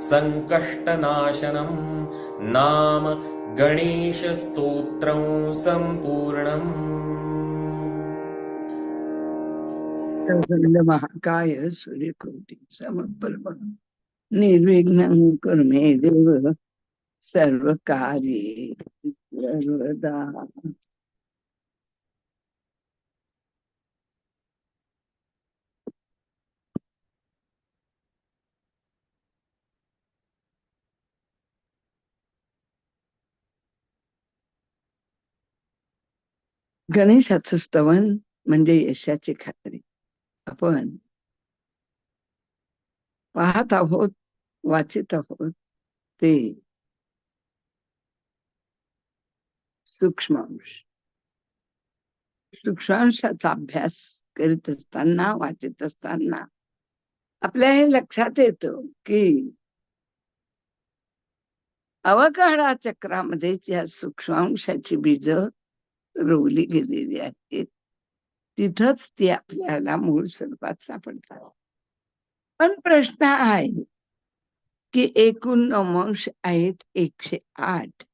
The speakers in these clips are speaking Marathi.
सङ्कष्टनाशनं नाम गणेशस्तोत्रं सम्पूर्णम्। महाकाय सूर्यकोटि समर्पण निर्विघ्नं कुरु मे देव सर्वकार्ये सर्वदा। गणेशाचं स्तवन म्हणजे यशाची खात्री. आपण पाहत आहोत वाचित आहोत ते सूक्ष्मांश. सूक्ष्मांशाचा अभ्यास करीत असताना वाचित असताना आपल्या हे लक्षात येतं की अवकाळा चक्रामध्येच या सूक्ष्मांशाची बीज रोवली गेलेली आहेत तिथंच ती आपल्याला मूळ स्वरूपात सापडतात पण प्रश्न आहे की एकूण नवंश आहेत एकशे आठ.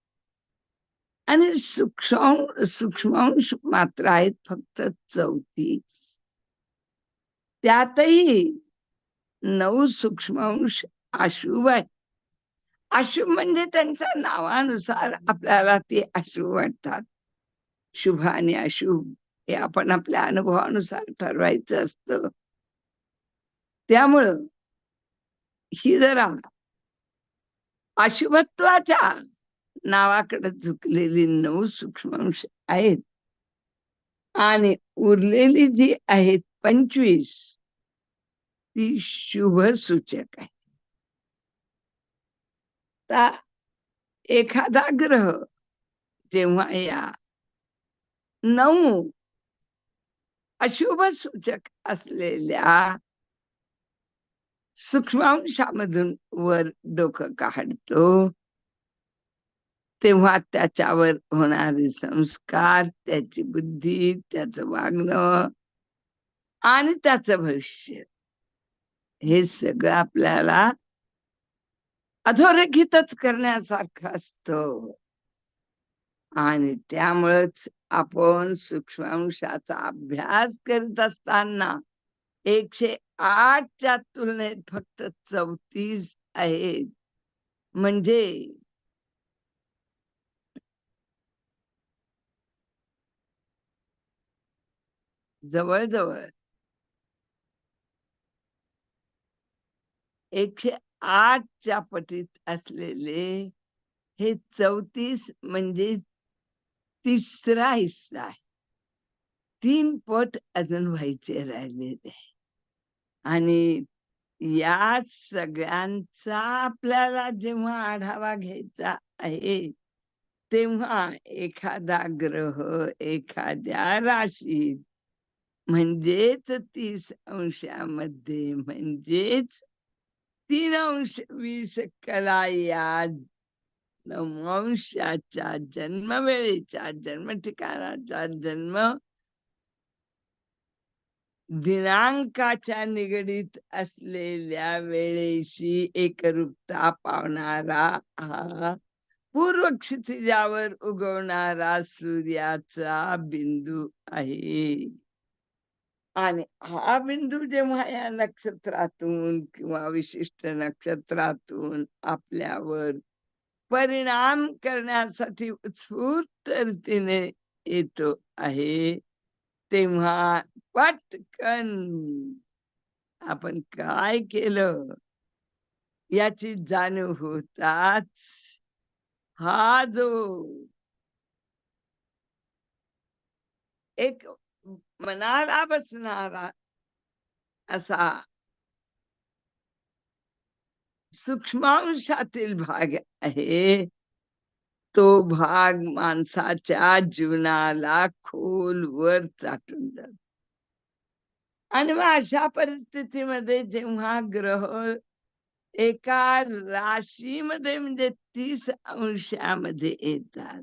आणि सूक्ष्म सूक्ष्मांश मात्र आहेत फक्त चौतीस. त्यातही नऊ सूक्ष्मांश अशुभ आहे अशुभ म्हणजे त्यांच्या नावानुसार आपल्याला ते अशुभ वाटतात. शुभ आणि अशुभ हे आपण आपल्या अनुभवानुसार ठरवायचं असतं. त्यामुळं ही जरा अशुभत्वाच्या नावाकडे झुकलेली नऊ सूक्ष्मांश आहेत. आणि उरलेली जी आहेत पंचवीस ती शुभ सूचक आहे ता एखादा ग्रह जेव्हा या नऊ. अशुभ सूचक असलेल्या सूक्ष्मांशामधून वर डोकं काढतो. तेव्हा त्याच्यावर होणारे संस्कार त्याची बुद्धी त्याच वागणं आणि त्याचं भविष्य. हे सगळं आपल्याला अधोरेखितच करण्यासारखं असत. आणि त्यामुळेच आपण सूक्ष्मांशाचा अभ्यास करीत असताना एकशे आठच्या तुलनेत फक्त चौतीस आहेत म्हणजे जवळजवळ एकशे आठच्या पटीत असलेले हे चौतीस म्हणजे तिसरा हिस्सा आहे. तीन पट अजून व्हायचे राहिलेले आणि या सगळ्यांचा आपल्याला जेव्हा आढावा घ्यायचा आहे तेव्हा एखादा ग्रह एखाद्या राशीत म्हणजेच तीस अंशामध्ये म्हणजेच तीन अंश वीस कला या नवंशाच्या जन्मवेळेच्या जन्म ठिकाणाच्या जन्म दिनांकाच्या निगडीत असलेल्या वेळेशी एकरूपता पावणारा हा पूर्व क्षितिजावर उगवणारा सूर्याचा बिंदू आहे. आणि हा बिंदू जेव्हा या नक्षत्रातून किंवा विशिष्ट नक्षत्रातून आपल्यावर परिणाम करण्यासाठी उत्स्फूर्त येतो आहे. तेव्हा पटकन आपण काय केलं? याची जाणीव होताच. हा जो एक मनाला बसणारा असा सूक्ष्मांशातील भाग आहे. तो भाग माणसाच्या जीवनाला खोलवर चाटून जातो. आणि मग अशा परिस्थितीमध्ये जेव्हा ग्रह एका राशीमध्ये म्हणजे तीस अंशामध्ये येतात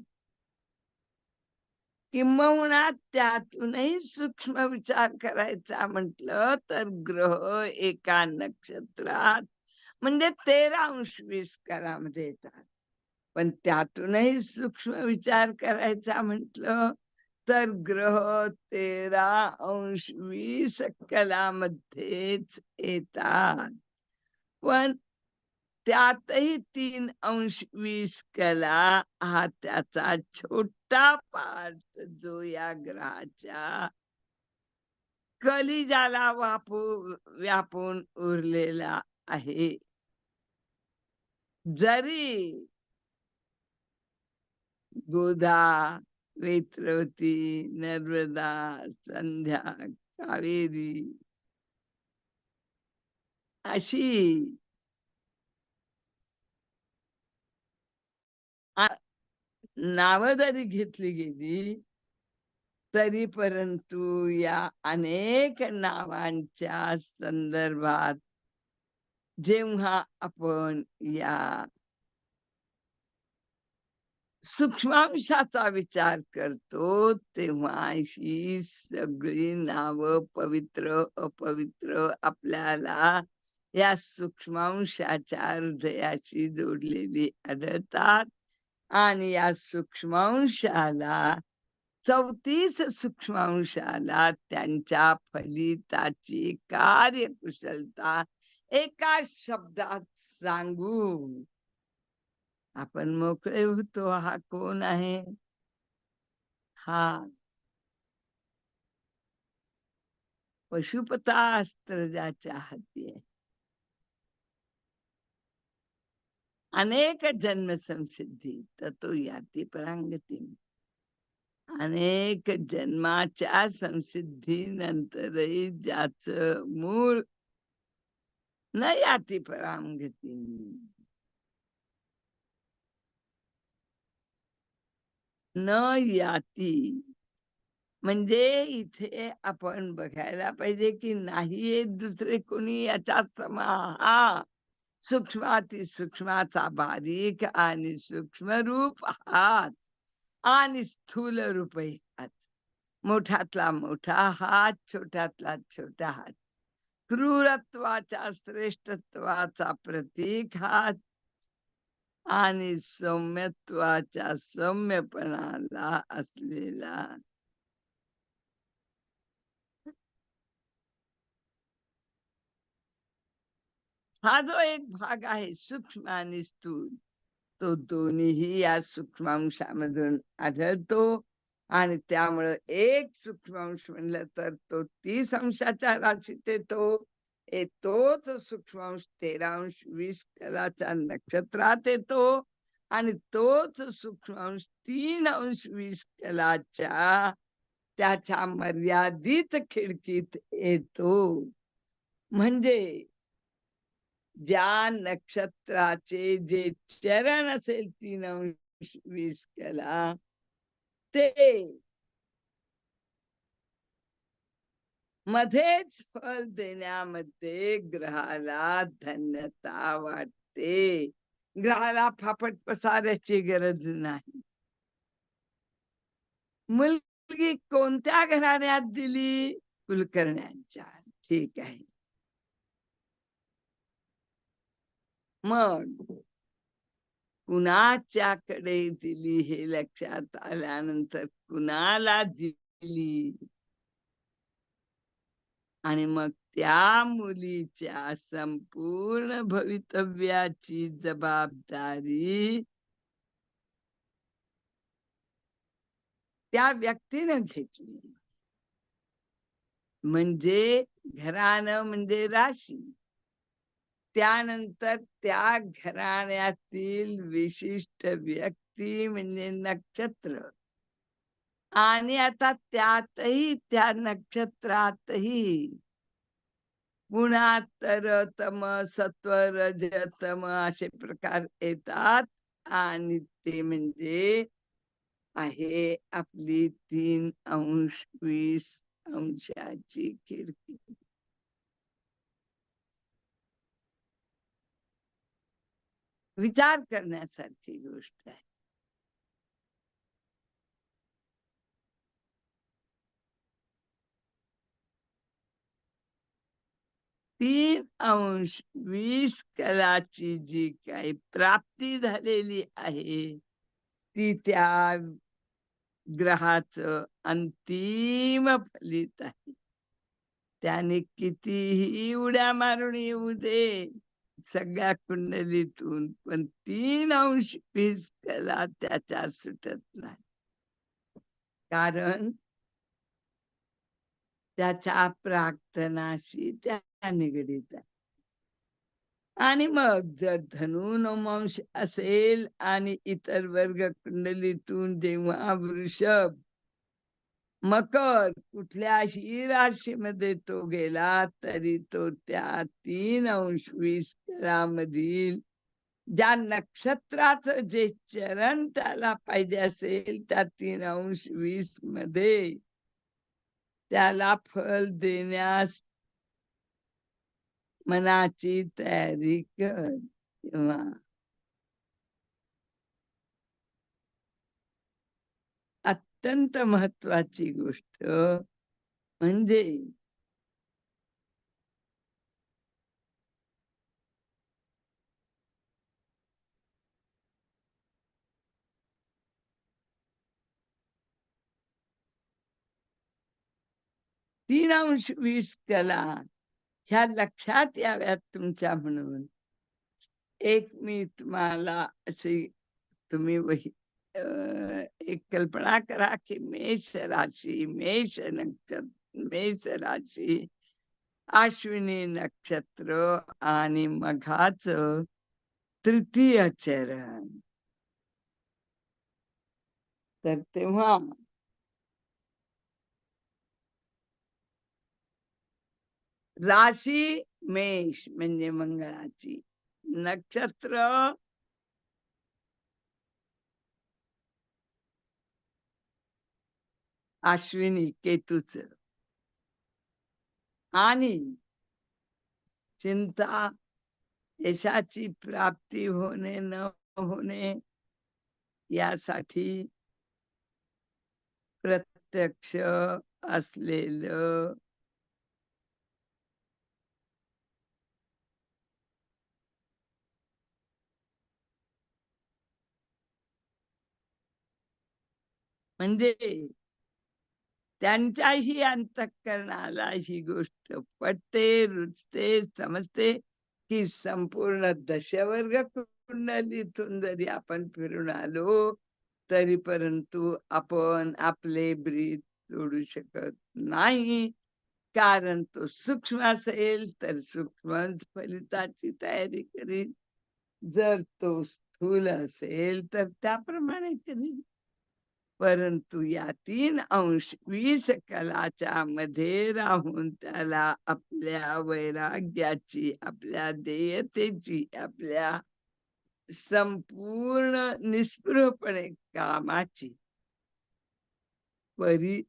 किंबहुना त्यातूनही सूक्ष्म विचार करायचा म्हटलं तर ग्रह एका नक्षत्रात म्हणजे तेरा अंश वीस कलामध्ये येतात. पण त्यातूनही सूक्ष्म विचार करायचा म्हटलं तर ग्रह तेरा अंश वीस कलामध्येच येतात. पण त्यातही तीन अंश वीस कला हा त्याचा छोटा पार्ट जो या ग्रहाच्या कलिजाला वापू व्यापून उरलेला आहे. जरी गोदा वेत्रवती नर्मदा संध्या कावेरी अशी नाव जरी घेतली गेली तरी परंतु या अनेक नावांच्या संदर्भात जेव्हा आपण या सूक्ष्मांशाचा विचार करतो तेव्हा ही सगळी नावं पवित्र अपवित्र आपल्याला या सूक्ष्मांशाच्या हृदयाशी जोडलेली आढळतात. आणि या सूक्ष्मांशाला चौतीस सूक्ष्मांशाला त्यांच्या फलिताची कार्यकुशलता एका शब्दात सांगू आपण मोकळे होतो. हा कोण आहे? हा पशुपता अस्त्र ज्याच्या हाती आहे. अनेक जन्म संसिद्धी ततो याती परांगती. अनेक जन्माच्या संसिद्धी नंतरही ज्याच मूळ न याती परांगती न याती म्हणजे इथे आपण बघायला पाहिजे की नाही दुसरे कोणी याचा समा हा सूक्ष्माती सूक्ष्माचा बारीक आणि सूक्ष्म रूप हात आणि स्थूल रूपही हात मोठातला मोठा हात छोट्यातला छोटा हात क्रूरत्वाच्या श्रेष्ठत्वाचा प्रतीक हा आणि सौम्यत्वाच्या सौम्यपणाला असलेला. हा जो एक भाग आहे सूक्ष्म आणि स्थूल तो दोन्हीही या सूक्ष्मांशामधून आढळतो. आणि त्यामुळं एक सूक्ष्मांश म्हणलं तर तो तीस अंशाच्या राशीत येतो. ए तोच सूक्ष्मांश तेरांश वीस कलाच्या नक्षत्रात येतो. आणि तोच सूक्ष्मांश तीन अंश वीस कलाच्या त्याच्या मर्यादित खिडकीत येतो. म्हणजे ज्या नक्षत्राचे जे चरण असेल तीन अंश वीस कला ते. मध्येच फल देण्यामध्ये ग्रहाला धन्यता वाटते. ग्रहाला फापट पसारायची गरज नाही. मुलगी कोणत्या घराण्यात दिली? कुलकर्ण्यांच्या. ठीक आहे. मग कुणाच्याकडे दिली हे लक्षात आल्यानंतर कुणाला दिली? आणि मग त्या मुलीच्या संपूर्ण भवितव्याची जबाबदारी त्या व्यक्तीनं घेतली. म्हणजे घरानं म्हणजे राशी. त्यानंतर त्या घराण्यातील विशिष्ट व्यक्ती म्हणजे नक्षत्र. आणि आता त्यातही त्या नक्षत्रातही पुन्हा तर तम सत्व रजतम असे प्रकार येतात. आणि ते म्हणजे आहे आपली तीन अंश वीस अंशाची खिडकी. विचार करण्यासारखी गोष्ट आहे. तीन अंश वीस कलाची जी काही प्राप्ती झालेली आहे ती त्या ग्रहाचं अंतिम फलित आहे. त्याने कितीही उड्या मारून येऊ दे सगळ्या कुंडलीतून पण तीन अंश पीस त्याला त्याच्या सुटत नाही. कारण त्याच्या प्रार्थनाशी त्या निगडीत आहे. आणि मग जर धनु नवमांश असेल आणि इतर वर्ग कुंडलीतून जेव्हा वृषभ मकर कुठल्याही राशीमध्ये तो गेला तरी तो त्या तीन अंश वीस मधील ज्या नक्षत्राचं जे चरण त्याला पाहिजे असेल त्या तीन अंश वीसमध्ये त्याला फल देण्यास मनाची तयारी कर किंवा अत्यंत महत्वाची गोष्ट. म्हणजे तीन अंश वीस कला ह्या लक्षात याव्यात तुमच्या म्हणून. एक मी तुम्हाला असे तुम्ही वही एक कल्पना करा की मेष राशी मेष नक्षत्र मेष राशी अश्विनी नक्षत्र आणि मघाच तृतीय चरण तर तेव्हा राशी मेष म्हणजे मंगळाची नक्षत्र अश्विनी केतूच. आणि चिंता यशाची प्राप्ती होणे न होणे यासाठी प्रत्यक्ष असलेलं म्हणजे त्यांच्याही अंतःकरणाला ही गोष्ट. पटते रुचते समजते की संपूर्ण दशवर्ग कुंडलीतून जरी आपण फिरून आलो तरी परंतु आपण आपले ब्रीद सोडू शकत नाही. कारण तो सूक्ष्म असेल तर सूक्ष्म फलिताची तयारी करील जर तो स्थूल असेल तर त्याप्रमाणे करील परंतु या तीन अंश वीस कलाच्या मध्ये राहून त्याला आपल्या वैराग्याची आपल्या देयतेची आपल्या संपूर्ण निस्पृहपणे कामाची परी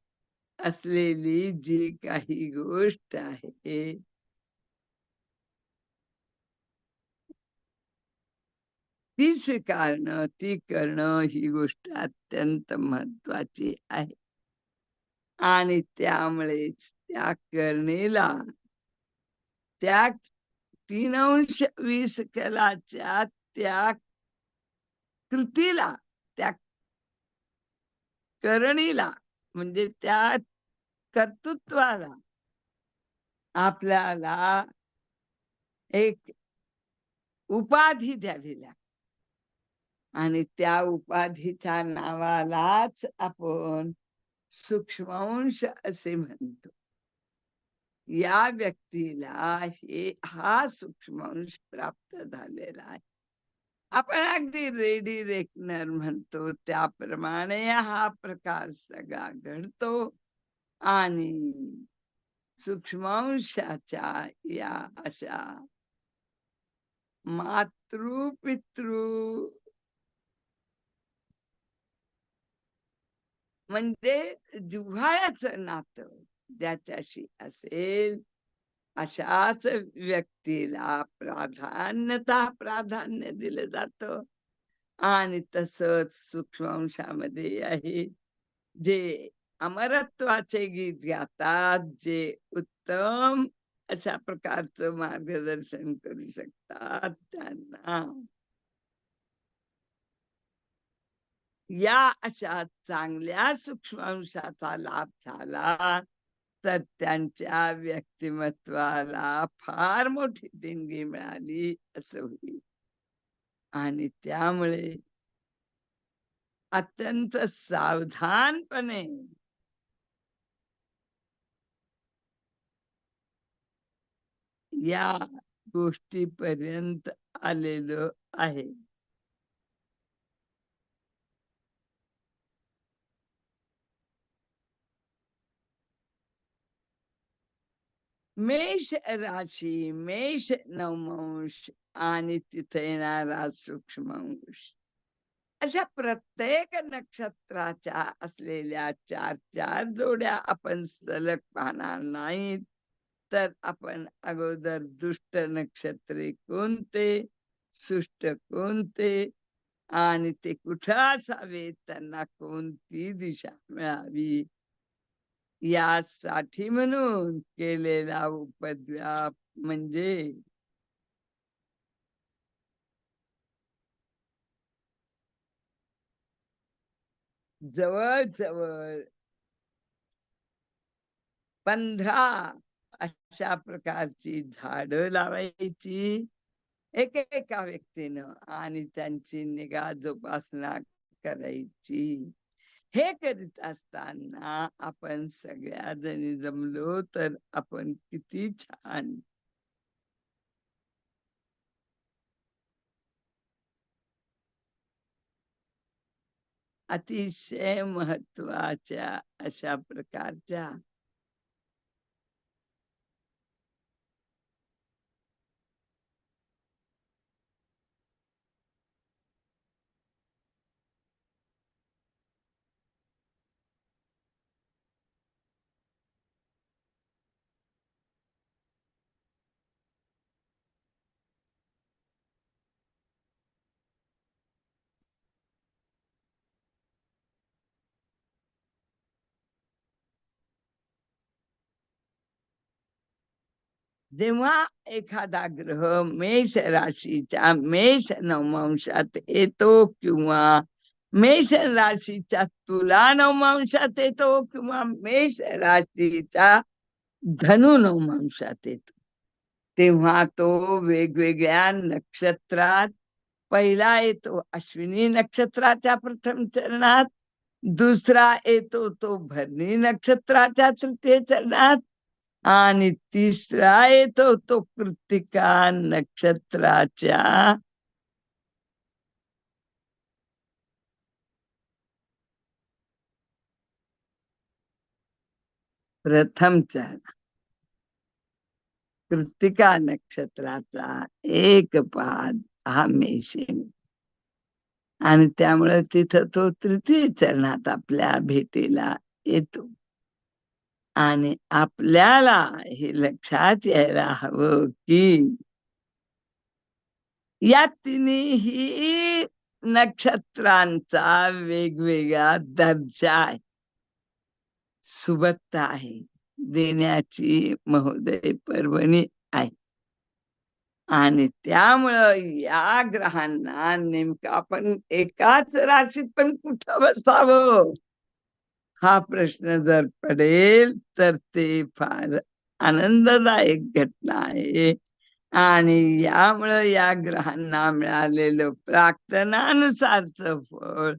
असलेली जी काही गोष्ट आहे ती स्वीकारणं ती करणं ही गोष्ट अत्यंत महत्वाची आहे. आणि त्यामुळेच त्या करणेला त्या तीन अंश वीस कलाच्या त्या कृतीला त्या करणीला म्हणजे त्या कर्तृत्वाला आपल्याला एक उपाधी द्यावी लागते. आणि त्या उपाधीच्या नावालाच आपण सूक्ष्मांश असे म्हणतो. या व्यक्तीला हे हा सूक्ष्मांश प्राप्त झालेला आहे. आपण अगदी रेडी रेकनर म्हणतो त्याप्रमाणे हा प्रकार सगळा घडतो आणि सूक्ष्मांशाच्या या अशा मातृ पितृ म्हणजे जिव्हाळ्याचं नातं ज्याच्याशी असेल अशाच व्यक्तीला प्राधान्यता प्राधान्य दिलं जात. आणि तसंच सूक्ष्मांशामध्ये आहे. जे अमरत्वाचे गीत गातात जे उत्तम अशा प्रकारचं मार्गदर्शन करू शकतात त्यांना. या अशा चांगल्या सूक्ष्मांशाचा लाभ झाला. तर त्यांच्या व्यक्तिमत्वाला फार मोठी देणगी मिळाली असं होईल. आणि त्यामुळे अत्यंत सावधानपणे या गोष्टीपर्यंत आलेलो आहे. मेष राशी मेष नवमांश आणि तिथे येणारा सूक्ष्मांश अशा प्रत्येक नक्षत्राच्या असलेल्या चार चार जोड्या आपण सलग पाहणार नाहीत तर आपण अगोदर दुष्ट नक्षत्रे कोणते सुष्ट कोणते आणि ते कुठं असावेत त्यांना कोणती दिशा मिळावी यासाठी म्हणून केलेला उपद्व्याप म्हणजे जवळ जवळ पंधरा अशा प्रकारची झाडं लावायची एकेका व्यक्तीनं आणि त्यांची निगा जोपासना करायची. हे करीत असताना आपण सगळ्या जणी जमलो तर आपण किती छान. अतिशय महत्त्वाच्या अशा प्रकारच्या जेव्हा एखादा ग्रह मेष राशीच्या मेष नवमांशात येतो किंवा मेष राशीच्या तुला नवमांशात येतो किंवा मेष राशीचा धनु नवमांशात येतो तेव्हा तो वेगवेगळ्या नक्षत्रात पहिला येतो अश्विनी नक्षत्राच्या प्रथम चरणात दुसरा येतो तो भरणी नक्षत्राच्या तृतीय चरणात आणि तिसरा येतो तो कृतिका नक्षत्राच्या. प्रथम चरण. कृतिका नक्षत्राचा एक पाद हा मेषे आणि त्यामुळे तिथं तो तृतीय चरणात आपल्या भेटीला येतो. आणि आपल्याला हे लक्षात यायला हवं की या तिन्ही नक्षत्रांचा वेगवेगळा दर्जा आहे. सुबत्ता आहे. देण्याची महोदय पर्वणी आहे. आणि त्यामुळं या ग्रहांना नेमकं आपण एकाच राशीत पण कुठं बसावं? हा प्रश्न जर पडेल तर ते फार आनंददायक घटना आहे. आणि यामुळं या ग्रहांना मिळालेलं प्रार्थनानुसारच फळ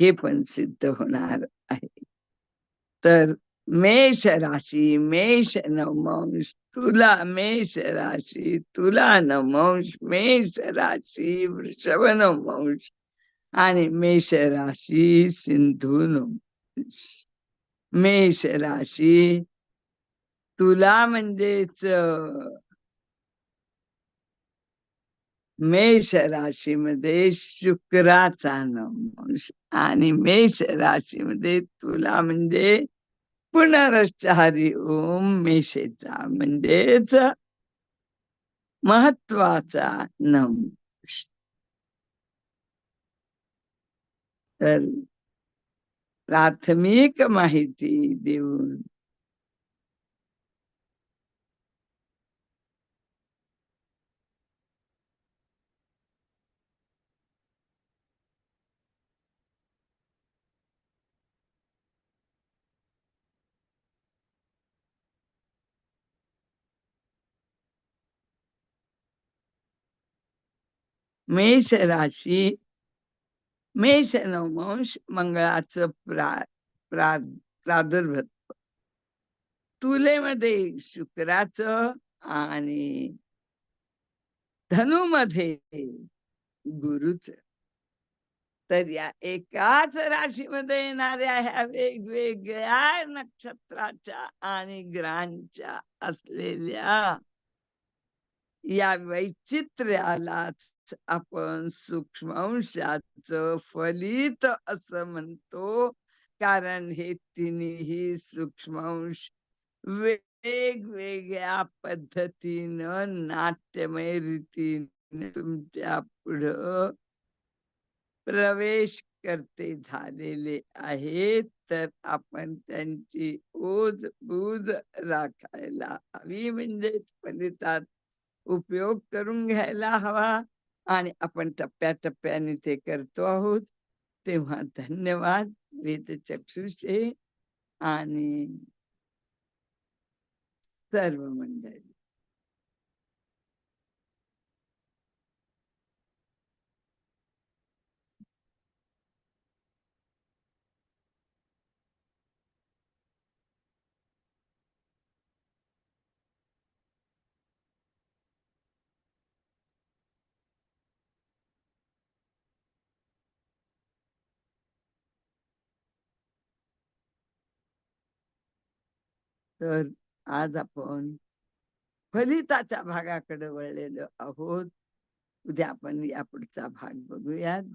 हे पण सिद्ध होणार आहे. तर मेष राशी मेष नवमांश तुला मेष राशी तुला नवमांश मेष राशी वृषभ नवमांश आणि मेष राशी सिंधू नवमांश. मेष राशी तुला म्हणजेच मेष राशीमध्ये शुक्राचा नवमांश आणि मेष राशीमध्ये तुला म्हणजे पुनरश्चारी ओम मेषेचा म्हणजेच महत्त्वाचा नवमांश तर प्राथमिक माहिती देऊन. मेष राशी मेष नवमांश मंगळाचं प्रा प्रा प्रादुर्भत्व तुलेमध्ये शुक्राचं आणि धनुमध्ये गुरुच तर या एकाच राशीमध्ये येणाऱ्या ह्या वेगवेगळ्या नक्षत्राच्या आणि ग्रहांच्या असलेल्या या वैचित्र्यालाच आपण सूक्ष्मांशाच फलित असं म्हणतो. कारण हे तिन्ही सूक्ष्मांश वेगवेगळ्या पद्धतीनं नाट्यमय रीतीने तुमच्या पुढं प्रवेश करते झालेले आहेत. तर आपण त्यांची ओज बूज राखायला हवी. म्हणजेच फलितात उपयोग करून घ्यायला हवा. आणि आपण टप्प्याटप्प्याने ते करतो आहोत. तेव्हा धन्यवाद. वेदचक्षुषे आणि सर्व मंडळी. तर आज आपण फलिताच्या भागाकडे वळलेलो आहोत. उद्या आपण या पुढचा भाग बघूयात.